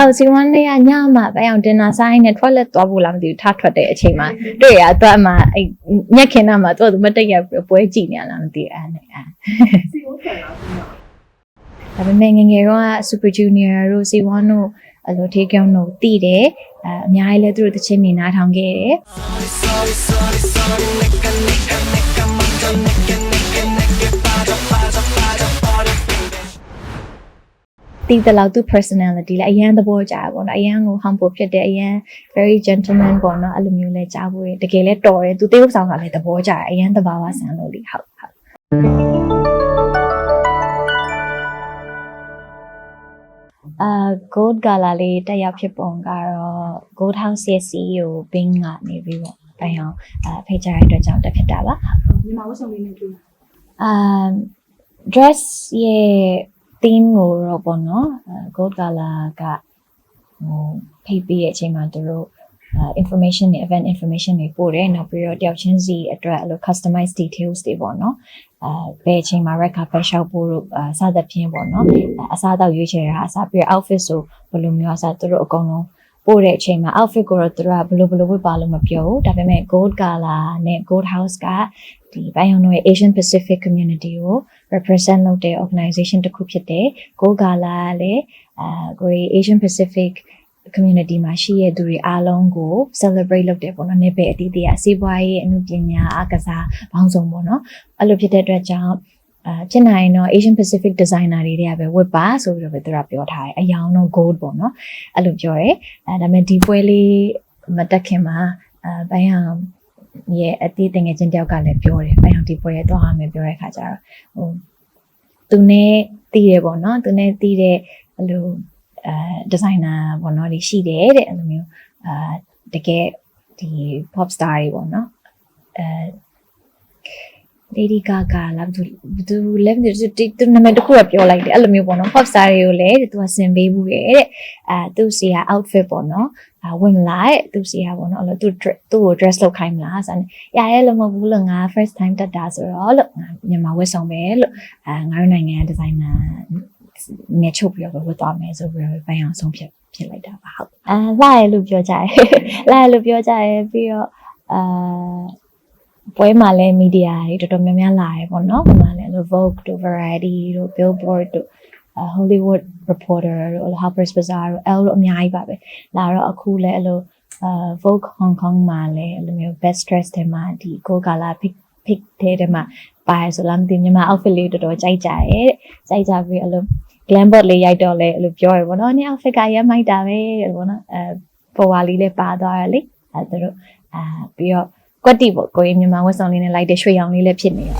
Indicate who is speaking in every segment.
Speaker 1: ဟုတ်စီဝမ်းလေးကညမှာပဲအောင်တင်နာဆိုင်နဲ့ toilet သွားဖို့လားမသိဘူးထားထွက်တဲ့အချိန်မှာတွေ့ရတော့အမှအဲ့ညက်ခင်နာမှာသူကသူမတက်ရပွဲကြည့်နေရလားမသိဘူးအဲ့နဲ့အဲ့
Speaker 2: စီဝတ်ခံလားဆိုတော့
Speaker 1: ဒါပေမဲ့ငယ်ငယ်တော့ Super Junior တို့ C1 တို့အဲ့လိုထေးကြောင်းတို့တည်တယ်အဲအများကြီးလဲသူတို့တချင်းနေနားထောင်ခဲ့တယ် တည်တယ်လို့သူ personality လဲအရန်သဘောကျတာပေါ့နော်အရန်ကို humble ဖြစ်တယ်အရန် very gentleman ပေါ့နော်အဲ့လိုမျိုးလဲကြားဖို့ရတကယ်လဲတော်တယ်သူတေးဥဆောင်ကလည်းသဘောကျတယ်အရန်သဘာဝဆန်လို့လေဟုတ်ဟုတ်အာ gold gala လေးတက်ရောက်ဖြစ်ပုံကတော့ gold house ရဲ့ CEO Bing ကနေပြီးတော့တိုင်အောင်အဖိတ်ကြားရတဲ့အတွက်ကြောင့်တက်ဖြစ်တာပါ
Speaker 2: မြန်မာဝတ်ဆောင်လေးနဲ့တွေ့တာ
Speaker 1: အာ dress ရဲ့ theme ကိုတော့ပေါ့နော်အာ gold gala ကဟိုဖိတ်ပြီးတဲ့အချိန်မှာသူတို့အာ information တွေ event information တွေပို့တယ်နောက်ပြီးတော့တယောက်ချင်းစီအတွက်အဲ့လို customized details တွေပေါ့နော်အာဘယ်အချိန်မှာ red carpet ရှောက်ဖို့လို့အာစသဖြင့်ပေါ့နော်အစားအသောက်ရွေးချယ်တာအစားပြီးတော့ outfit ဆိုဘယ်လိုမျိုးအစားသူတို့အကုန်လုံး ပို့တဲ့အချိန်မှာ outfit ကိုတော့သူတို့ကဘယ်လိုဘယ်လိုဝတ်ပါလို့မပြောဘူးဒါပေမဲ့ gold color နဲ့ gold house ကဒီဘိုင်ယွန်တို့ရဲ့ Asian Pacific community ကို represent လုပ်တဲ့ organization တစ်ခုဖြစ်တယ် gold color ကလည်းအာ Great Asian Pacific community မှာရှိတဲ့သူတွေအားလုံးကို celebrate လုပ်တယ်ပေါ့နော်။နေပယ်အတီးတီးအစီးပွားရေးအမှုပညာအကစားပေါင်းစုံပေါ့နော်။အဲ့လိုဖြစ်တဲ့အတွက်ကြောင့် အာဖြစ်နိုင်ရင်တော့ Asian Pacific designer တွေတွေကပဲဝတ်ပါဆိုပြီးတော့ပဲသူကပြောထားတယ်။အယောင်တော့ gold ပေါ့နော်။အဲ့လိုပြောတယ်။အဲဒါပေမဲ့ဒီပွဲလေးမတက်ခင်မှာအာဘိုင်းအောင်ရဲ့အတီးတင်ငယ်ချင်းတယောက်ကလည်းပြောတယ်။ဘိုင်းအောင်ဒီပွဲရဲ့တော့ဟာမယ်ပြောတဲ့ခါကျတော့ဟိုသူနဲ့တည်တယ်ပေါ့နော်။သူနဲ့တည်တဲ့အဲ့လိုအဲဒီဇိုင်နာပေါ့နော်ဒီရှိတယ်တဲ့အဲ့လိုမျိုးအာတကယ်ဒီ pop star တွေပေါ့နော်အဲ Lady Gaga လားဘယ်သူဘယ်သူလဲမသိဘူးသူသူနာမည်တစ်ခုကပြောလိုက်တယ်အဲ့လိုမျိုးပေါ့နော် pop star တွေကိုလည်းသူကဆင်ပေးဘူးရဲ့တဲ့အဲသူစီက outfit ပေါ့နော်အာဝင်မလာတဲ့သူစီကပေါ့နော်အဲ့လိုသူသူ့ကို dress လုပ်ခိုင်းမလားဆိုတော့ရရဲလို့မဟုတ်ဘူးလို့ငါ first time တက်တာဆိုတော့လို့ငါမြန်မာဝတ်ဆောင်ပဲလို့အဲငါတို့နိုင်ငံဒီဇိုင်နာနဲ့ချုပ်ပြီးတော့ဝတ်သွားမယ်ဆိုပြီးတော့ဘိုင်းအောင်ဆုံးဖြတ်ဖြစ်လိုက်တာပါဟုတ်အာလာရလို့ပြောကြတယ်လာရလို့ပြောကြတယ်ပြီးတော့အာ ပွဲမှာလည်းမီဒီယာတွေတော်တော်များများလာရပေါ့နော်ဒီမှာလည်းလို့ Vogue တို့ Variety တို့ Billboard တို့ uh, Hollywood Reporter တို့ Harper's Bazaar တို့ Elle တို့အများကြီးပါပဲလာတော့အခုလည်းအဲ့လို uh, Vogue Hong Kong မှာလည်းအဲ့လိုမျိုး best dress ထဲမှာဒီ Gold Gala pick pick ထဲထဲမှာပါတယ်ဆိုလားမသိဘူးမြန်မာ outfit လေးတော်တော်ကြိုက်ကြရဲ့တဲ့ကြိုက်ကြပြီးအဲ့လို glam board လေးရိုက်တော့လဲအဲ့လိုပြောရပေါ့နော်။နင် outfit ကရမ်းမိုက်တာပဲတဲ့ပေါ့နော်။အဲပေါ်ဝါလေးလည်းပါသွားရလေ။အဲသူတို့အာပြီးတော့ ကွက်တီပေါ့ကိုရင်မြန်မာဝက်ဆောင်လေးနဲ့လိုက်တဲ့ရွှေရောင်လေးလည်းဖြစ်နေရော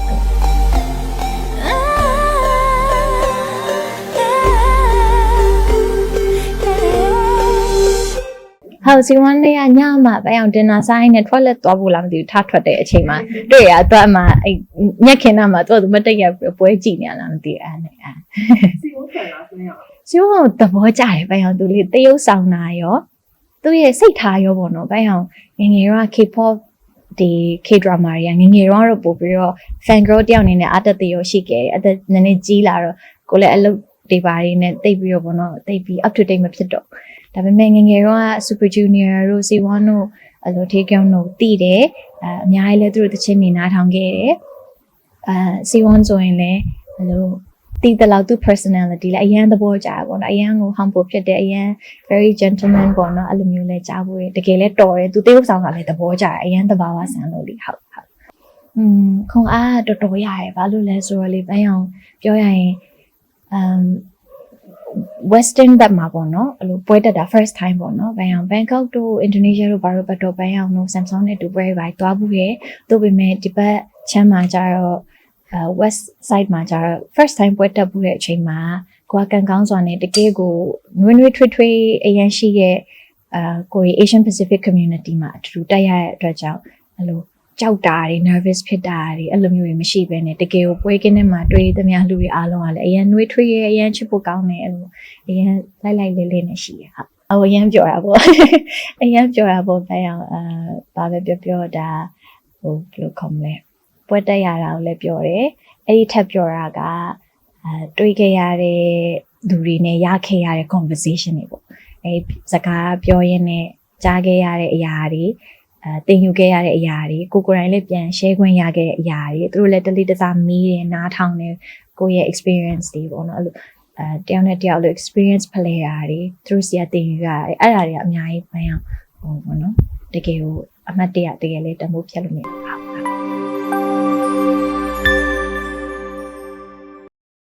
Speaker 1: ဟုတ်စီဝမ်းလေးကညမှာပဲအောင်တင်နာဆိုင်နဲ့ toilet သွားဖို့လားမသိဘူးထားထွက်တဲ့အချိန်မှာတွေ့ရတော့အမှအဲ့ညက်ခင်နာမှာသူကသူမတက်ရပွဲကြည့်နေရလားမသိဘူးအဲ့နဲ့အဲ
Speaker 2: စီဝတ်ခံလားဆိုတော့
Speaker 1: ကျိုးအောင်သဘောကျတယ်ဘိုင်အောင်သူလေးတရုပ်ဆောင်တာရောသူရဲ့စိတ်ထားရောပေါ့နော်ဘိုင်အောင်ငယ်ငယ်တော့ K-pop ဒီ K-drama တွေကငယ်ငယ်တော့တော့ပို့ပြီးတော့ fan girl တယောက်အနေနဲ့အသက်တရောရှိခဲ့တယ်အသက်နည်းနည်းကြီးလာတော့ကိုလည်းအလုပ်တွေပါရင်းနဲ့တိတ်ပြီးတော့ပေါ့နော်တိတ်ပြီး up to date မဖြစ်တော့ဒါပေမဲ့ငယ်ငယ်တော့ Super Junior တို့ C1 တို့အဲ့လိုထေးကြောင်းတို့တည်တယ်အဲအများကြီးလဲသူတို့တချင်းနေနားထောင်ခဲ့တယ်အဲ C1 ဆိုရင်လည်းအဲ့လို တည်တယ်လို့သူ personality လဲအရန်သဘောကျတာပေါ့နော်အရန်ကို humble ဖြစ်တယ်အရန် very gentleman ပေါ့နော်အဲ့လိုမျိုးလဲကြားဖို့ရတကယ်လဲတော်တယ်သူတေးဥဆောင်ကလည်းသဘောကျတယ်အရန်သဘာဝဆန်လို့လေဟုတ်ဟုတ်อืมခုံအားကတော်တော်ရရယ်ဘာလို့လဲဆိုတော့လေဘန်းအောင်ပြောရရင် um western ဘက်မှာပေါ့နော်အဲ့လိုပွဲတက်တာ first time ပေါ့နော်ဘန်းအောင် Bangkok တို့ Indonesia တို့ဘာလို့ဘတ်တော့ဘန်းအောင်တို့ Samsung နဲ့တူပွဲတွေပါတွားဘူးရဲ့သို့ပေမဲ့ဒီဘက်ချမ်းမှာကြတော့အဲ west side မှာကျတော့ first time ပွဲတက်ဘူးတဲ့အချိန်မှာကိုကကန်ကောင်းစွာနဲ့တကယ်ကိုနွေးနွေးထွေးထွေးအရင်ရှိရဲ့အာကိုရီ Asian Pacific community မှာအတူတူတက်ရတဲ့အတွက်ကြောင့်အဲ့လိုကြောက်တာတွေ nervous ဖြစ်တာတွေအဲ့လိုမျိုးတွေမရှိဘဲနဲ့တကယ်ကိုပွဲကင်းထဲမှာတွေ့သမျှလူတွေအားလုံးကလည်းအရင်နွေးထွေးရဲ့အရင်ချစ်ဖို့ကောင်းတယ်အဲ့လိုအရင်လိုက်လိုက်လေးလေးနဲ့ရှိရဟုတ်အဝရမ်းပြောတာပေါ့အရင်ပြောတာပေါ့ဘယ်အောင်အာဘာပဲပြောပြောဒါဟိုဘယ်လိုခေါ်မလဲ ပွဲတက်ရတာကိုလည်းပြောတယ်အဲ့ဒီထပ်ပြောတာကအဲတွေးခဲ့ရတဲ့လူတွေနဲ့ရခဲ့ရတဲ့ conversation တွေပေါ့အဲစကားပြောရင်းနဲ့ကြားခဲ့ရတဲ့အရာတွေအဲတင်ယူခဲ့ရတဲ့အရာတွေကိုကိုယ်တိုင်လည်းပြန် share ခွင့်ရခဲ့တဲ့အရာတွေသူတို့လည်းတလေးတစားမီးတယ်နားထောင်တယ်ကိုယ့်ရဲ့ experience တွေပေါ့နော်အဲ့လိုအဲတယောက်နဲ့တယောက်လို့ experience ဖလှယ်တာတွေသူတို့စီကတင်ယူရတယ်အဲ့ဒါတွေကအများကြီးပန်းအောင်ဟိုပေါ့နော်တကယ်ကိုအမှတ်တရတကယ်လေးတမိုးဖြတ်လို့မရဘူးဟုတ်